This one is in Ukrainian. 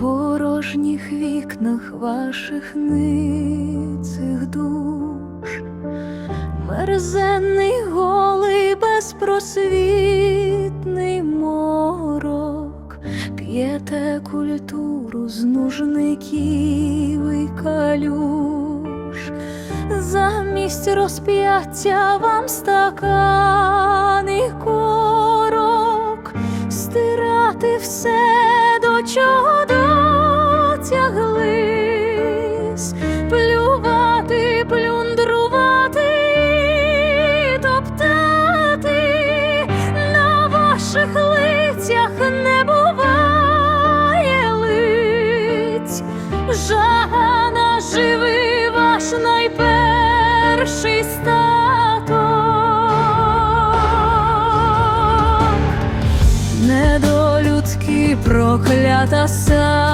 порожніх вікнах ваших ницих душ, мерзенний голий безпросвітний морок, п'єте культуру з нужників і калюш, замість розп'яття вам стакан корок, стирати все, до чого жага живий ваш найперший статок. Недолюдки проклята са